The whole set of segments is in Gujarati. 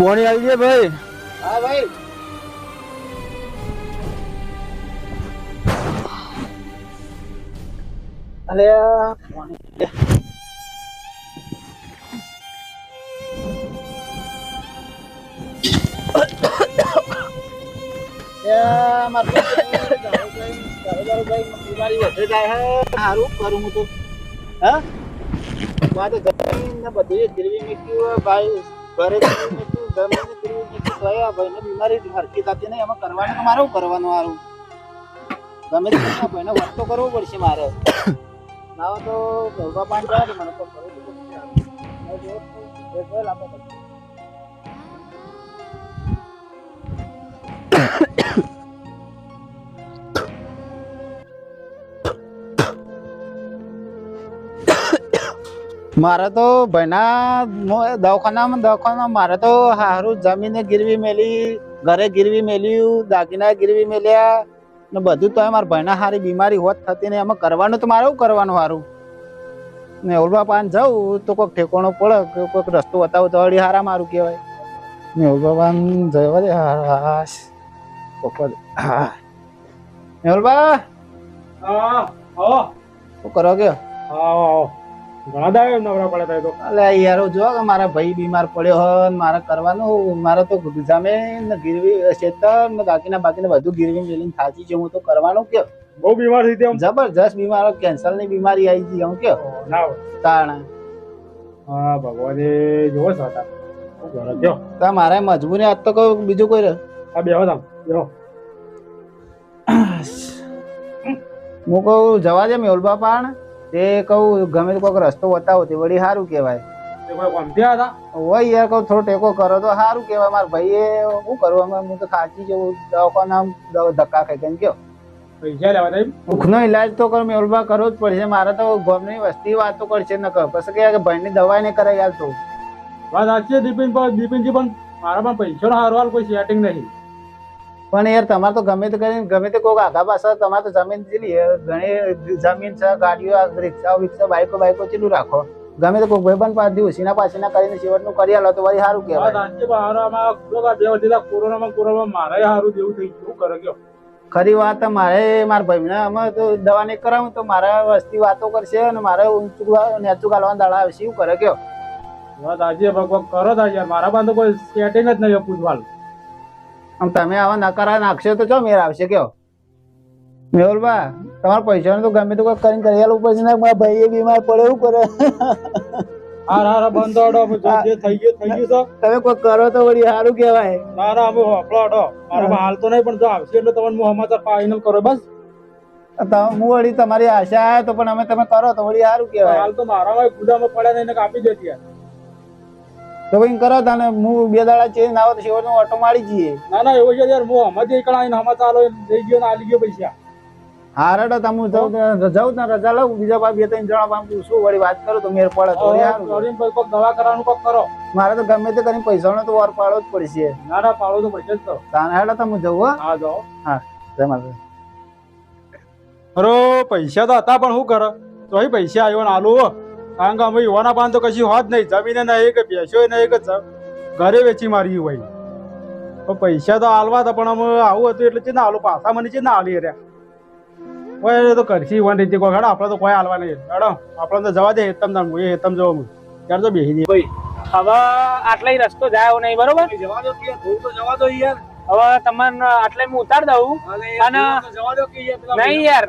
પોણી આવી જાય ભાઈ. હા, ભાઈ. અલે હે. કરું હું તો. હા? બધું ગીરવી મૂક્યું ભાઈ. ઘરે મૂક્યું ગીરવી ભાઈને બીમારી હરકી થતી નહીં એમાં કરવાનું તો મારે કરવાનું મારું ગમે તે ભાઈને વર્ક તો કરવું પડશે મારે ના તો પાણી જાય મને તો કરવું પડશે મારે તો ભાઈના દવાખાનામાં દવાખાના મારે તો હારું જમીને ગીરવી મેલી ઘરે ગીરવી મેલ્યું દાગીના ગીરવી મેલ્યા ને બધું તો મારા ભાઈના હારી બીમારી હોત થતી ને એમાં કરવાનું તો મારે શું કરવાનું સારું ને ઓલબા પાન જાઉં તો કોઈક ઠેકોણો પડે કે કોઈક રસ્તો બતાવો તો વળી હારા મારું કહેવાય. ને ઓલબા પાન જવા દે હાશ હા મેહુલબા હા કરો કે? આવો. ઘણા દાડે નવરા પડે થાય તો? અલે યાર જો કે મારા ભાઈ બીમાર પડ્યો હો મારે કરવાનું મારે તો ને ગીરવી ખેતર ને બાકીના બાકીના બધું ગીરવી મેલીને થાચી છે હું તો કરવાનું કે બહુ બીમાર થઈ તેમ જબરજસ્ત બીમાર કેન્સરની બીમારી આવી ગઈ હું કે ના. તાણ. હા ભગવાને જોવો છો કયો? તા મારે મજબૂરી આજ તો કોઈ બીજું કોઈ રહે આ બેહો તમ બેહો. હું કહું જવા દે મેહુલ બાપા તે કહું ગમે તે કોઈક રસ્તો બતાવો તે વળી સારું કહેવાય. તે હોય યાર કહું થોડો ટેકો કરો તો સારું કહેવાય. મારા ભાઈએ શું કરવું અમે હું તો ખાંચી જવું દવાખાના ધક્કા ખાઈ ગઈ કયો પૈસા ભૂખનો ઈલાજ તો કર મેળવા કરવો જ પડશે. મારે તો ગોમની વસ્તી વાતો કરશે ન કર. પછી કે ભાઈની દવાઈ ને કરાય યાર તો. વાત સાચી દીપિન દીપિનજી પણ મારા પણ પૈસાનો હારવાલ કોઈ સેટિંગ નહીં પણ યાર તમારે તો ગમે તે કરીને ગમે તે કોઈક આગા પાછા તમારે તો જમીન જેટલી ને ઘણી જમીન છે ગાડીઓ રિક્ષાઓ વિક્ષા બાઈકો બાઈકો ચેલું રાખો. ગમે તે કોઈ ભાઈબંધ પાસેથી ઉસીના પાસીના કરીને છેવટનું કરી આલો તો વળી સારું કહેવાય. કોરોનામાં કોરોનામાં મારે સારું જેવું થઈ ગયું કરે કયો? ખરી વાત મારે મારા ભાઈને અમે તો દવા નહીં કરાવું તો મારા વસ્તી વાતો કરશે અને મારે ઊંચું નેચું ગાલવાના દાડા આવશે એવું કરે કયો? વાત આજે ભગવાન કરો તા યાર મારા બાંધો કોઈ સેટિંગ જ નહીં પૂછવાલ આમ તમે આવા નકારા નાખશો તો ચો મેર આવશે કયો? મેહુલબા તમારા પૈસાનું તો ગમે તો કોઈ કરીને કરી આલવું પડશે ને મારા ભાઈએ બીમાર પડે એવું કરે. હાર હાર બંધો અડો જે થઈ ગયું થઈ ગયું છે. તમે કોઈ કરો તો વળી સારું કહેવાય. ના ના અમે હોપડો અડો. મારા હાલ તો નહીં પણ જો આવશે એટલે તમને હું સમાચાર ફાઇનલ કરો બસ. હું વળી તમારી આશા તો પણ અમે તમે કરો તો વળી સારું કહેવાય. હાલ તો મારા ગુદામાં પડ્યા ને એને કાપી દેતી યાર તો ભાઈ કરો તને હું બે દાડા ચેન્જ આવે તો ઓટો મારી જઈએ. ના ના એવું છે યાર હું હમણાં એકલા આવીને હમણાં ચાલો લઈ ગયો ને આલી ગયો પૈસા. હા રડો તમે જાઉં તો- જાઉં ને રજા લઉં બીજા ભાઈ બે ત્રણ જણા પાસે પૂછું વળી વાત કરો તો મેર પડે તો યાર. કોઈક દવા કરવાનું કોક કરો. મારે તો ગમે તે કરીને પૈસાનો તો વાર પાડવો જ પડશે. ના ના પાડો તો પડશે જ તો. તાને હેડો તમે જવું હા. જાઓ. જય માતા અરે પૈસા તો હતા પણ શું કરે? તો અહીં પૈસા આવ્યો ને આલુ હો. કારણ કે અમે યુવાના પાન તો કશી હોત નહીં. જમીને નહીં કે બેસ્યો નહીં એક જ- ઘરે વેચી મારી ભાઈ તો પૈસા તો હાલવા હતા પણ અમે આવું હતું એટલે છે ને આલુ? પાછા મને છે ને આલી રહ્યા? કોઈ તો કરશી વાન રીતે. કોઈ હેડો આપણે તો કોઈ હાલવા નહીં. હેડો આપણે તો જવા દે હેતમ હું એ હેતમ જવા હું ત્યારે તો બેસી દઈએ હવે આટલા રસ્તો જાય નહીં બરોબર? જવા દો તો જવા દો યાર. હવે તમને આટલે હું ઉતાર દઉં. અને નહીં યાર.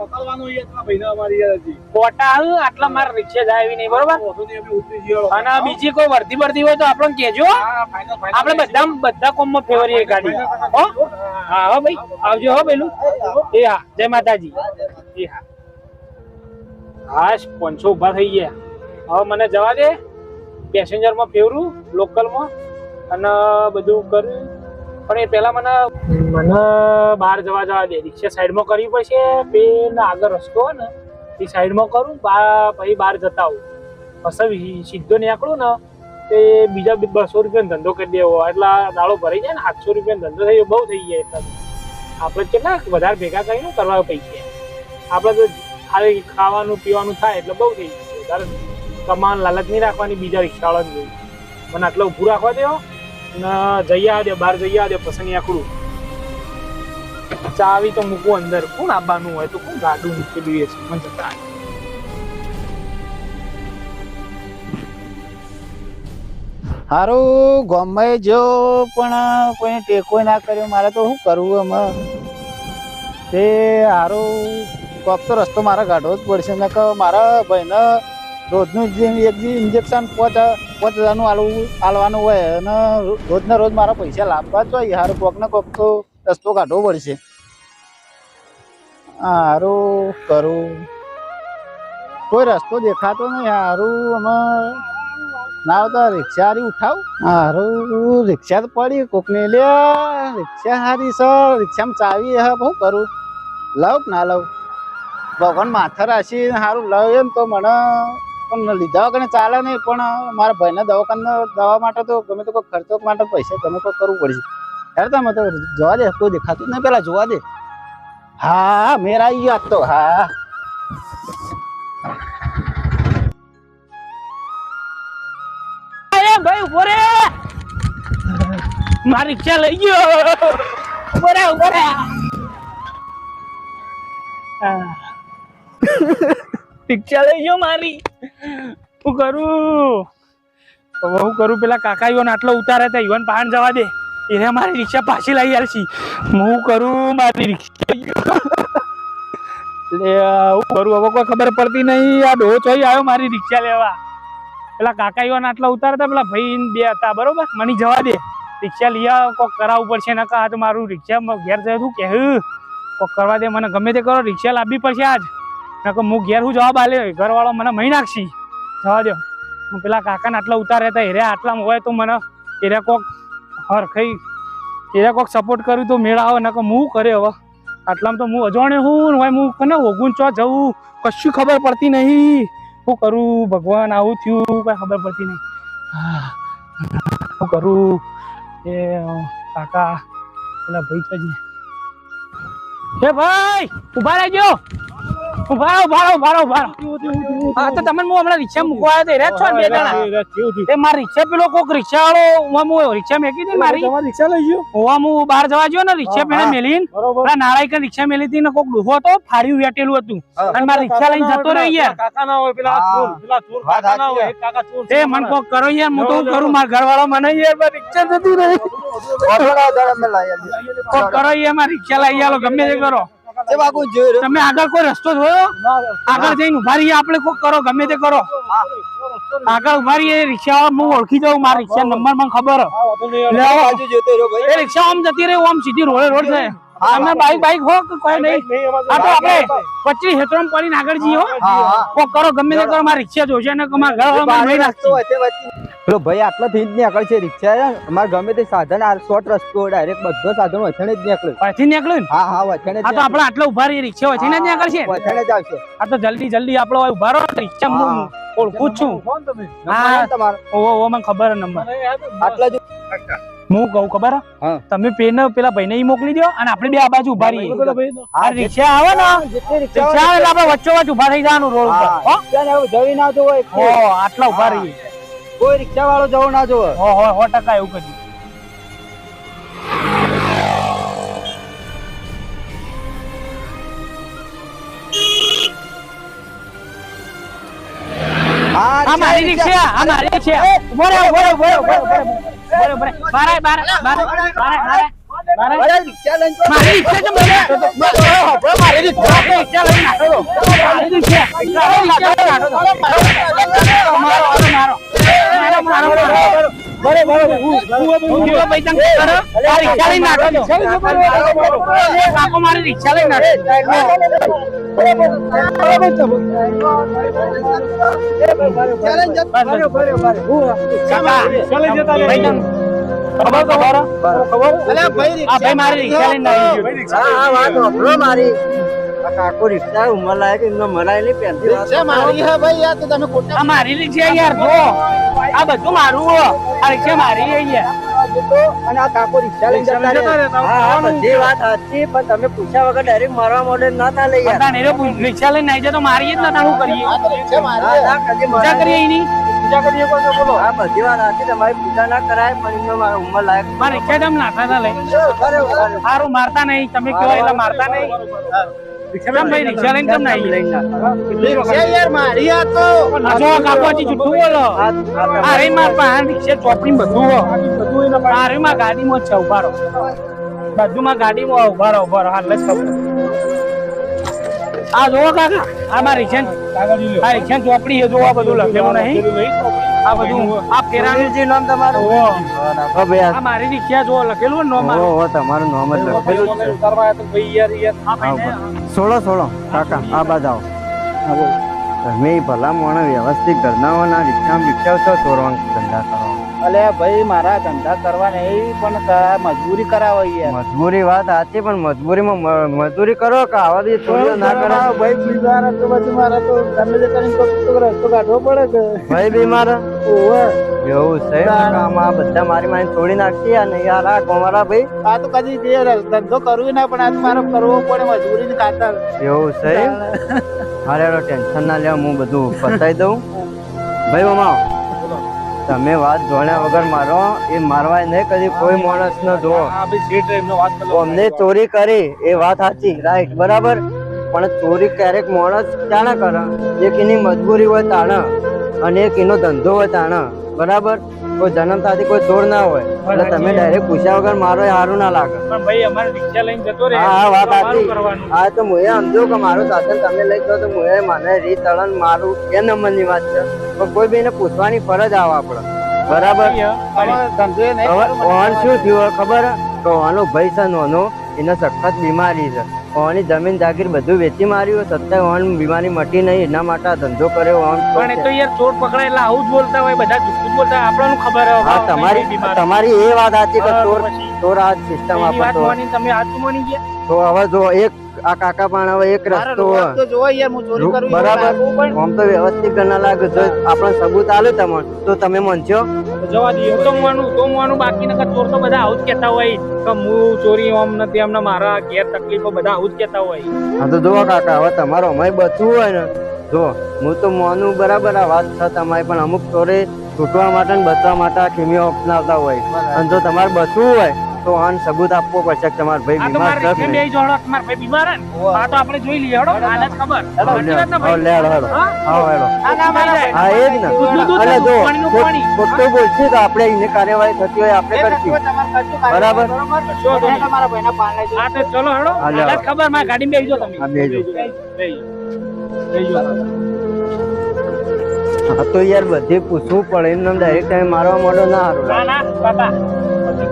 કોટા આટલા મારે રિક્ષે જાય એવી નહીં બરોબર? અને બીજી કોઈ વર્ધી વર્ધી હોય તો આપણને final, final. આપણે બધા બધા કોમમાં ફેવરીએ ગાડી હો? હા હો ભાઈ આવજો હો પેલું. એ હા જય માતાજી. એ હા. હા પાંચસો ઊભા થઈ ગયા. હવે મને જવા દે. પેસેન્જરમાં ફેવરું લોકલમાં અને બધું કર્યું પણ એ પહેલા મને મને બહાર જવા જવા દે. રિક્ષા સાઈડમાં કરવી પડશે, પેલા આગળ રસ્તો ને, એ સાઈડમાં કરું, બા પછી બહાર જતા આવું પછી સીધો નીકળું ને, તે બીજા બસો રૂપિયાનો ધંધો કરી દેવો. એટલે દાડો ભરાઈ જાય ને, સાતસો રૂપિયાનો ધંધો થઈ બહુ થઈ જાય એટલે. આપણે કેટલા વધારે ભેગા કરીને કરવા પૈસા. આપણે તો ખાલી ખાવાનું પીવાનું થાય એટલે બહુ થઈ જાય. વધારે કમાન લાલચ નહીં રાખવાની બીજા રિક્ષાવાળાને જોઈ મને આટલો ઊભું રાખવા દેવો ના, જઈ આવ દે બહાર જઈ આવ દે પસંદ આખડું ચાવી તો મૂકવું અંદર. કોણ આવવાનું હોય? તો કોણ ગાડું મૂકેલું છે મને જતા હારું, ગમે જો, પણ કોઈ ટેકો ના કર્યો. મારે તો શું કરવું એમાં? તે હારું, કોક તો રસ્તો મારે કાઢવો જ પડશે. ને કે મારા ભાઈને રોજનું જે એક દી ઇન્જેક્શન પાંચ પાંચ હજારનું આલવું, આલવાનું હોય અને રોજના રોજ મારા પૈસા લાવવા જ હોય. હારું કોક ને કોક તો રસ્તો કાઢવો પડશે. હારું, કરું. કોઈ રસ્તો દેખાતો નહીં. હારું, અમે ના આવતા રિક્ષા હારી ઉઠાવ. હારું, રિક્ષા તો પડી. કોકને લે, રિક્ષા હારી સર રિક્ષામાં ચાવી હા બહુ કરું લવ ના લવ ભગવાન માથે રાશી સારું લવ એમ તો મને લીધા વગર ચાલે નહીં, પણ મારા ભાઈને દવાખાને દવા માટે તો ગમે તો કોઈ ખર્ચો માટે પૈસા ગમે તો કરવું પડશે. યાર તમે તો જોવા દે, કોઈ દેખાતું નહીં પેલા જોવા દે. હા, મેરા આવી તો, હા. ભાઈ, ઊભો રે. મારી રિક્ષા લઈ ગયો. ઊભો રિક્ષા લઈ ગયો મારી. હું કરું? હવે કરું? પેલા કાકા ઈવન આટલો ઉતારે તા ઈવન પહાણ જવા દે. એને મારી રિક્ષા પાછી લઈ આલશી. હું કરું મારી રિક્ષા? લઈ લે, હું કરું? હવે કોઈ ખબર પડતી નહીં. આ ડોહો ચોઈ આવ્યો મારી રિક્ષા લેવા. પેલા કાકા ઈવન આટલા ઉતારતા પેલા ભાઈ બે હતા, બરોબર? મને જવા દે. રિક્ષા લઈ આવ, કોક કરાવવું પડશે. નકા તો મારું રિક્ષા ઘેર જાય તું કે કોક કરવા દે, મને ગમે તે કરો. રિક્ષા લાવવી પડશે આજ. નકર હું ઘેર હું જવાબ આલે, ઘરવાળો મને મહી નાખશી. જવા દો હું પેલા કાકાને આટલા ઉતારે હતા એરે આટલામાં હોય તો મને એરે કોક હરખાઈ એરે કોક સપોર્ટ કર્યું તો મેળા આવે, નકર હું કરે હવે? આટલામાં તો હું અજાણે હું હોય હું કને ઓગું ચો જવું કશું ખબર પડતી નહીં. શું કરું? ભગવાન આવું થયું, કઈ ખબર પડતી નહીં. શું કરું? એ, કાકા, પેલા ભાઈ છે હે ભાઈ, ઊભા રહેજો. ઊભા ઊભા ઊભા ઊભા હા તો તમને હું હમણાં રિક્ષા મૂકવા આવ્યો તો એ રહ્યા જ છો બે જણા? એ મારી રિક્ષા પેલો કોક રિક્ષા વાળો હું રિક્ષા મેકી હતી મારી? રિક્ષા લઈ ગયો? હોવા હું બહાર જવા ગયો ને રિક્ષા પેલા મેલીને બરોબર. પેલા નાળાઈ રિક્ષા મેલી હતી ને કોક ડોહો હતો ફાડ્યું વેટેલું હતું. અને મારી રિક્ષા લઈને જતો રહ્યો યાર. કાકા ના હોય પેલા ચોર પેલા ચોર કાકા ના હોય કાકા ચોર એ મન કોક કરો યાર હું તો કરું મારા ઘરવાળા મને યાર રિક્ષા જતી રહી. કોક કરો યાર મારી રિક્ષા લઈ આલો ગમે તે કરો. તમે આગળ કોઈ રસ્તો જોયો? આગળ જઈને ઊભા રહીએ આપણે કોક કરો ગમે તે કરો. આગળ ઊભા રહીએ રિક્ષા હું ઓળખી જાઉં મારા રિક્ષા નંબર મને ખબર. એ રિક્ષા આમ જતી રહી આમ સીધી રોડે રોડ છે. તમે બાઈક બાઈક હો કે કોઈ નહીં? આ તો આપણે પચીસ હેતરોમ પડીને આગળ જઈએ હો. કોક કરો ગમે તે કરો મારા રિક્ષા જોશે ને મારા નહીં પેલો ભાઈ આટલા થી જ નીકળે છે રિક્ષા અમારે ગમે તે સાધન આ શોર્ટ રસ્તો ડાયરેક્ટ બધો સાધન વચણે જ નીકળે. અહીંથી નીકળે હા હા વચણે આ તો આપણે આટલા ઊભા રહી રિક્ષા હોય જ નીકળે છે વચણે જ આવશે. આ તો જલ્દી જલ્દી આપણો હોય ઊભા રહો રિક્ષા હું ઓળખું જ તમે હા. તમારો? ઓ ઓ મને ખબર નંબર. આટલા જ હું કહું ખબર હા. તમે પેન પેલા ભાઈને ઈ મોકલી દો અને આપણે બે આ બાજુ ઊભા રહીએ. આ રિક્ષા આવે ને? રિક્ષા રિક્ષા આવે એટલે આપણે વચ્ચો વચ્ચે ઊભા થઈ જવાનું રોડ ઉપર. ના જોવે આટલા ઊભા રહીએ. કોઈ રિક્ષા વાળો જવો ના જોવે. હો હો હો ટકા એવું કર્યું આ મારી રિક્ષા આ મારી રિક્ષા. બારે બારે બારે બારે બારે લઈને મારી મારી લઈને નાખો છો. મારી રિક્ષા મારી રિક્ષા લઈને નાખો છો. મારો મારો મારો મારો મારો મારો બરે બરે હું ભાઈ આ રિક્ષા લઈને નાખો કાકો મારી રિક્ષા લઈને નાખો કાકા ખબર ખબર અલ્યા ભાઈ આ ભાઈ મારી રિક્ષા લઈને નાખી ગયો. હા હા વાત મારી. કાકો રિક્ષા ઉંમર લાયક એમને મરાય નહીં પેન્સિલ મારી હે ભાઈ યાર તો તમે ખોટા આ મારી છે યાર જો. આ બધું મારું હો. આ રિક્ષા મારી હે યાર અને આ કાકો રિક્ષા લઈને જતા રહે. હા. હા બધી વાત સાચી પણ તમે પૂછ્યા વગર ડાયરેક્ટ મારવા મોડે ના ચાલે યાર. નહીં રે રિક્ષા લઈને નાઈ જાય તો મારી જ નતા શું કરીએ. આ તો રિક્ષા મારી. હા હે. ના કદી પૂજા કરીએ એની? પૂજા કરીએ શકો છો બોલો. આ બધી વાત સાચી તમારી પૂજા ના કરાય પણ એમનો મારો ઉંમર લાયક મારે રિક્ષા કેમ ના હતા લઈ સારું મારતા નહીં. તમે કહો એટલે મારતા નહીં. ભાઈ રિક્ષા લઈને કેમ નહીં રિક્ષા યાર મારી આ તો. જો કાકોજી જુઠ્ઠું બોલો. અરે માર પાસે રિક્ષા ચોપડી બધું હો. અરે માં ગાડીમાં જ છે ઉભારો બધું માં ગાડીમાં ઉભારો ઉભારો હાલ જ આ જોવો કાકા આ મારી રિક્ષા આ રિક્ષા ચોપડી એ જોવા બધું લખેલું નહીં. આ બધું આ ફેરાનું નામ તમારું? ઓ બરાબર ભાઈ આ મારી રિક્ષા જો લખેલું ને નો આ- તમારું નામ જ લખેલું છે. આ ભાઈને સોળો સોળો કાકા આ બાજ આવો. તમે ભલા મોણ વ્યવસ્થિત ઘરના હોના રિક્ષામાં રિક્ષા છો ચોરવાન ધંધા કરો. અલે ભાઈ મારા ધંધા કરવા નહીં પણ મજબૂરી કરાવી મજબૂરી વાત સાચી પણ મજબૂરીમાં મ- મજૂરી કરો કે આવા દી ચોરીઓ ના કરાવો? ભાઈ બીમાર તો પછી મારા તો ગમે તે કરીને રસ્તો કાઢવો પડે કે ભાઈ બીમાર? ઓવે. એવું છે આમાં આ બધા મારી મારી છોડી નાખી અને યાર આ કોમારા ભાઈ? આ તો કદી જે ધંધો કરવું ના પણ આ મારો કરવો પડે મજબૂરી ખાતર. એવું છે હારે ટેન્શન ના લેવા હું બધું પતાઈ દઉં. ભાઈ મામા. તમે વાત જોણ્યા વગર મારો એ મારવાય નહીં કદી કોઈ માણસ ન જો અમને ચોરી કરી એ વાત સાચી રાઈટ બરાબર? પણ ચોરી ક્યારેક માણસ ક્યાં કરે? એક એની મજબૂરી હોય તાણા અને એક એનો ધંધો હોય તાણા બરાબર? કોઈ જન્મતાથી કોઈ છોડ ના હોય. એટલે તમે ડાયરેક્ટ પૂછ્યા વગર મારો સારું ના લાગે. પણ ભાઈ અમારે રિક્ષા લઈને જતો રહે. હા હા વાત તો સાચી. હા તો મુએ સમજો કે મારું સાધન તમે લઈ જાઓ તો મુએ મને રીત તળન મારું એ નંબરની વાત છે. પણ કોઈ બેને પૂછવાની ફરજ આવે આપણે. બરાબર? ધંધો નહીં ઓન શું થયું ખબર? હે? કે ઓનો ભાઈ છે નોનો. એને સખત બીમારી છે. ઓની જમીન જાગીર બધું વેચી માર્યું છતાંય ઓન બીમારી મટી નહીં એના માટે ધંધો કર્યો ઓન પણ એ તો યાર ચોર પકડાય એટલે આવું જ બોલતા હોય બધા જુઠ્ઠું બોલતા આપણને ખબર હા તમારી તમારી એ વાત સાચી કે ચોર ચોર આ સિસ્ટમ આપતો તમે હાથું મોની ગયા? તો હવે જો એક આ કાકા પણ હવે એક રસ્તો બરાબર. આમ તો વ્યવસ્થિત ગણા લાગે. જો આપણને સબૂત આલે તમને તો તમે મનશો. જવા દઈએ. તો માનું તો માનું. બાકી નકર ચોર તો બધા આવું જ કહેતા હોય. કે હું ચોરી આમ નથી આમને મારા ઘેર તકલીફો બધા આવું જ કહેતા હોય. હા તો જોવા કાકા હવે તમારો અમાય બચવું હોય ને. જો હું તો માનું બરાબર આ વાત છે તમારી પણ અમુક ચોરે છૂટવા માટે ને બચવા માટે આ ખીમીઓ અપનાવતા હોય. અને જો તમારે બચવું હોય તો આન સબૂત આપવો પડશે કે તમારો ભાઈ બીમાર છે બે જોડો તમારા ભાઈ બીમાર હે આ તો આપણે જોઈ લઈએ હડો. હાલત ખબર. ભાઈ? લે, હડો. હા? ભાઈ. હા એ જ ને. અને જો પાણી. ખોટું બોલશે તો આપણે એની કાર્યવાહી થતી હોય આપણે કરશું. તમારે બરાબર. નહીં, બરોબર? કશો વાંધો એટલે મારા ભાઈના પાન લઈ હા તો ચલો હડો. હાલત ખબરમાં ગાડી બેસી જાઓ તમે. હા, બેસી બેસી જાઓ. બેસી હા તો યાર બધે પૂછવું પડે. એમને ડાયરેક્ટ મારવા માંડો ના હારું. ના ના બાબા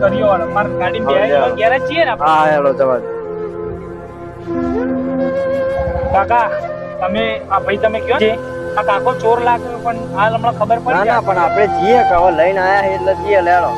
કર્યો હેડો. મારે ગાડીમાં બેસી ઘેર જ છીએ ને. હા હેલો જવા. કાકા તમે આ ભાઈ તમે કયો છે આ કાકો ચોર લાગ્યો પણ હાલ હમણાં ખબર પડી ના પણ આપણે જઈએ કે હવે લઈને આયા છે એટલે જઈએ લેડો.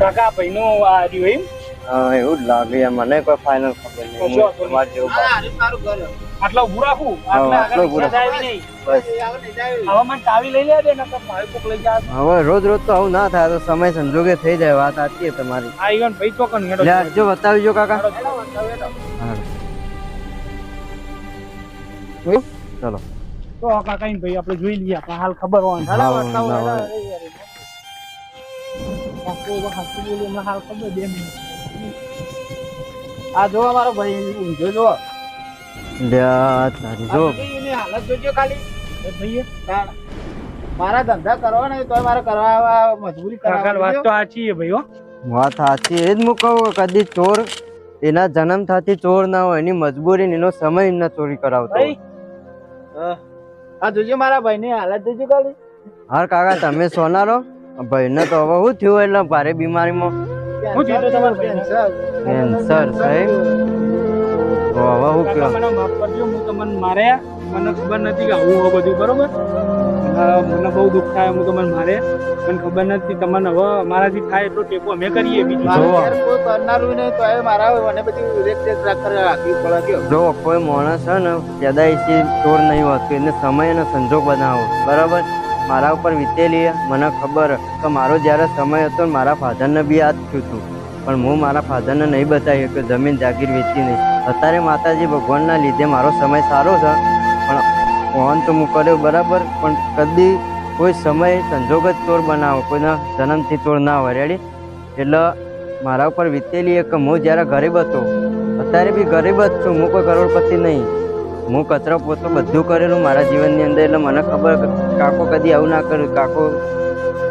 કાકા ભાઈ નું આ રહ્યું એમ એવું જ લાગે યાર મને કોઈ ફાઇનલ ખબર નહીં. કશો હું તમારે જેવું હા, બાપ. હારું મારું ઘર. આટલા ઉભું રાખું? હા, આટલા આટલો આગળ ઊભું રિક્ષા જાય એવી નહીં. બસ. આવે ને જાય. હવે મને ચાવી લઈ લેજે નકર મારે કોક લઈ જાય હવે રોજ રોજ તો આવું ના થાય તો સમય સંજોગે થઈ જાય વાત સાચી છે તમારી. આ ઈવન ભાઈ ચોકન હેડો લે જો બતાવજો કાકા. ચલો. તો કાકા ઈન ભાઈ આપણે જોઈ લઈએ આપણે હાલ ખબર હોય. હા, હાલો બતાવો ના હેડો. હોય. કાકો હવે હાચું બોલ્યું, હમણાં હાલ ખબર બે મિનિટ. આ જો મારો ભાઈ ઊંધો જો. તારી જો. એની હાલત જોજો ખાલી. ભાઈ મારા ધંધા કરવા ને તો મારે કરવા મજબૂરી કરવા વાત તો સાચી છે ભાઈઓ વાત સાચી એ જ હું કહું કદી ચોર એના જન્મ થતી ચોર ના હોય એની મજબૂરી ને એનો સમય એમને ચોરી કરાવતો આ જોજો મારા ભાઈ ની હાલત જોજો ખાલી. હાર કાકા તમે સોનારો? ભાઈને તો હવે શું થયું? એટલે ભારે બીમારીમાં. હું જીતો તમારો કેન્સર. કેન્સર સાહેબ. વાહ વાહ હું કયો? મને માફ કરજો હું તમને માર્યા. મને ખબર નથી કે આવું બધું બરોબર? મને મને બહુ દુઃખ થાય હું તમને મારે મને ખબર નથી તમને હવે મારાથી થાય એટલો ટેકો અમે કરીએ બીજું. કોઈ કરનારું નહીં તો એ મારા મને બધી રેખ દેખ રાખવી પડે જો કોઈ માણસ છે ને પેદાઈશી ચોર નહીં હોતું એને સમય અને સંજોગ બનાવો બરાબર? મારા ઉપર વીતેલી મને ખબર કે મારો જ્યારે સમય હતો મારા ફાધરને બી જ થયું હતું. પણ હું મારા ફાધરને નહીં બતાવી કે જમીન જાગીર વેચી નહીં. અત્યારે માતાજી ભગવાનના લીધે મારો સમય સારો છે. પણ ફોન તો હું કર્યો બરાબર. પણ કદી કોઈ સમય સંજોગ જ ચોર બનાવો. કોઈના જન્મથી ચોર ના હોય. રેડી એટલે મારા ઉપર વીતેલી એક હું જ્યારે ગરીબ હતો. અત્યારે બી ગરીબ જ છું. હું કોઈ કરોડપતિ નહીં. હું કચરો પોતો બધું કરેલું મારા જીવનની અંદર એટલે મને ખબર કાકો કદી આવું ના કર્યું કાકો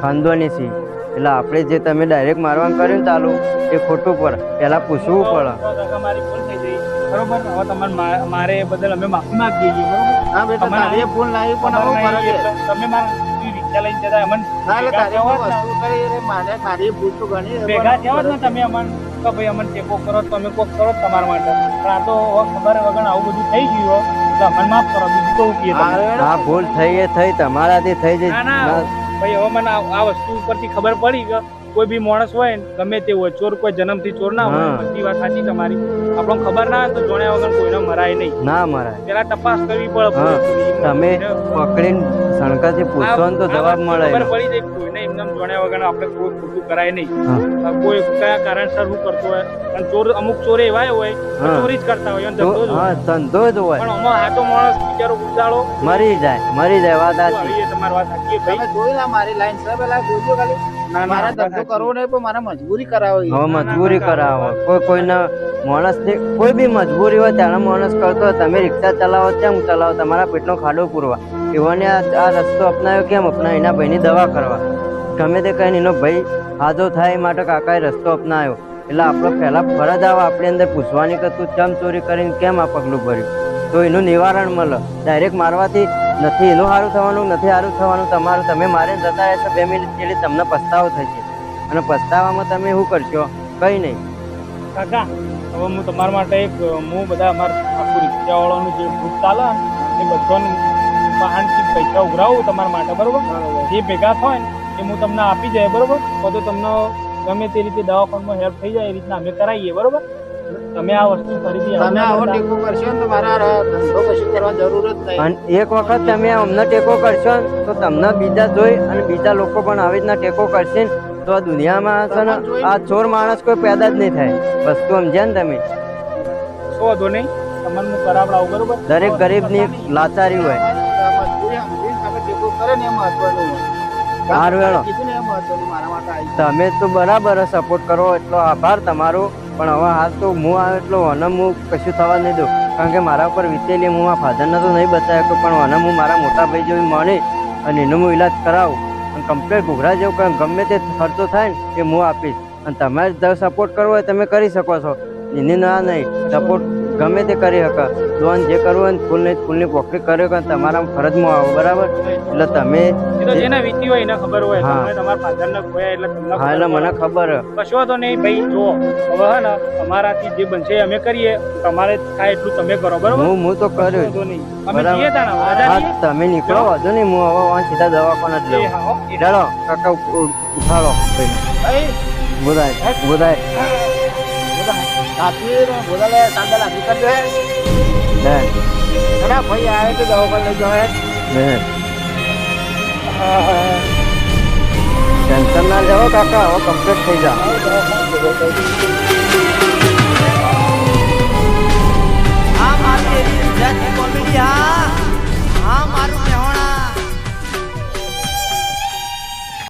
ખાનદોની છે. એટલે આપણે જે તમે ડાયરેક્ટ મારવાનું કર્યું ને ચાલુ એ ખોટું પડે. પહેલાં પૂછવું પડે. તો મારી ભૂલ બરોબર? હવે તમારે મારે એ બદલ અમે માફી માંગીએ છીએ બરોબર? હા બેટા તારી ભૂલ નહીં પણ હવે તમે મારા રિક્ષા લઈને જતા અમને ભેગા તારી થયા ભેગા હોત ને તમે અમને? કે ભાઈ અમને ટેકો કરો તો અમે કોક કરો તમારા માટે. પણ આ તો ખબર વગર આવું બધું થઈ ગયું તો અમને માફ કરો બીજું તો કહીએ હા, ભૂલ થઈ એ થઈ તમારાથી થઈ ના ભાઈ હવે મને આ વસ્તુ ઉપરથી ખબર પડી કે કોઈ બી માણસ હોય ને ગમે તે હોય ચોર કોઈ જન્મથી ચોર ના હોય બધી વાત સાચી તમારી. આપણને ખબર ના હોય તો જોણ્યા વગર કોઈને મરાય નહીં. ના મરાય. પેલા તપાસ કરવી પડે. તમે પકડીને સણકાથી પૂછો તો જવાબ મળે ખબર પડી જાય કોઈને એમને વગર આપણે કોઈ ખોટું કરાય નહીં. કોઈ કયા કારણસર હું કરતો હોય? અને ચોર અમુક ચોરે એવા હોય ચોરી જ કરતા હોય ધંધો જ હોય. હા ધંધો જ હોય. પણ આ તો માણસ બિચારો ઉતાળો મરી જાય મરી જાય વાત સાચી. આવી તમારી વાત સાચી ભાઈ તમે જોઈ લા મારી લાઈન સર પેલા જોજો ખાલી? ના મારે ધંધો કરવો નહીં પણ મારે મજબૂરી કરાવો ના, મજબૂરી કરાવો. કોઈ કોઈના માણસને કોઈ બી મજબૂરી હોય ત્યારે માણસ કરતો હોય તમે રિક્ષા ચલાવો કેમ ચલાવો? તમારા પેટનો ખાડો પૂરવા. એવાને આ આ રસ્તો અપનાવ્યો કેમ? અપનાવ્યો એના ભાઈની દવા કરવા. ગમે તે કહીને એનો ભાઈ હાજો થાય એ માટે કાકાએ રસ્તો અપનાવ્યો એટલે આપણો પહેલાં ફરજ આવે આપણી અંદર પૂછવાની કે તું ચમ ચોરી કરીને કેમ આ પગલું ભર્યું? તો એનું નિવારણ મળે ડાયરેક્ટ મારવાથી નથી એનું સારું થવાનું નથી સારું થવાનું તમારું. તમે મારે જતા રહેશો બે મિનિટ એટલે તમને પસ્તાવો થશે. અને પસ્તાવામાં તમે શું કરશો? કંઈ નહીં. કાકા હવે હું તમારા માટે એક હું બધા અમારા આખું રિક્ષાવાળાનું જે ગ્રુપ ચાલે એ બધાને વાહનથી પૈસા ઉઘરાવું તમારા માટે બરાબર. જે ભેગા થાય ને એ હું તમને આપી જાય બરોબર? તો તો તમને ગમે તે રીતે દવાખાનામાં હેલ્પ થઈ જાય એ રીતના અમે કરાવીએ બરોબર? તમે આ વસ્તુ ખરીદી આવું તમે આવો ટેકો કરશો તો મારા ધંધો કશું કરવા જરૂર જ નહીં. અને એક વખત તમે અમને ટેકો કરશો તો તમને બીજા જોઈ અને બીજા લોકો પણ આવી રીતના ટેકો કરશે ને તો આ દુનિયામાં છે ને આ ચોર માણસ કોઈ પેદા જ નહીં થાય. વસ્તુ સમજ્યા ને તમે? શું વાંધો નહીં. તમને હું કરાવડાવું બરોબર? દરેક ગરીબની એક લાચારી હોય. મજબૂરી તમે ટેકો કરે ને એ મહત્વનું હોય. આવી તમે તો બરાબર સપોર્ટ કરો એટલો આભાર તમારો. પણ હવે હાલ તો હું આવે એટલો વનમ હું કશું થવા નહીં દઉં. કારણ કે મારા ઉપર વીતેલી હું મારા ફાધરને તો નહીં બતાવ્યો કે પણ વનમ હું મારા મોટા ભાઈ જેવી મળી અને એનો હું ઈલાજ કરાવું. અને કમ્પ્લેટ ઘૂઘરા જેવું કંઈ ગમે તે ખર્ચો થાય ને એ હું આપીશ. અને તમારે સપોર્ટ કરવો હોય તમે કરી શકો છો. એની ના નહીં સપોર્ટ ગમે તે કરી શકો લોન જે કરવું હોય ને ફૂલ નહીં ફૂલની પોકરી કર્યો કે તમારા ફરજમાં આવો બરાબર? એટલે તમે જેના વીતી હોય એને ખબર હોય. તમે તમારા ફાધરને ખોયા એટલે તમને હા એટલે મને ખબર. કશો તો નહીં ભાઈ જો. હવે હે ને અમારાથી જે બનશે અમે કરીએ. તમારે થાય એટલું તમે કરો બરાબર? હું હું તો કર્યું. બરાબર. તમે નીકળો વાંધો નહીં હું હવે સીધા દવાખાને જ લઉં ચાલો કાકા ઉઠાડો ભાઈ. એ બોલાય કાશ્મીર બોલાલે તાંદલા નીકળ જો હે. ઘણા ભાઈ આવે તો દવા પર લઈ જાવ હે. ટેન્શન ના લેવો કાકા હવે કમ્પ્લીટ થઈ જા. આ આ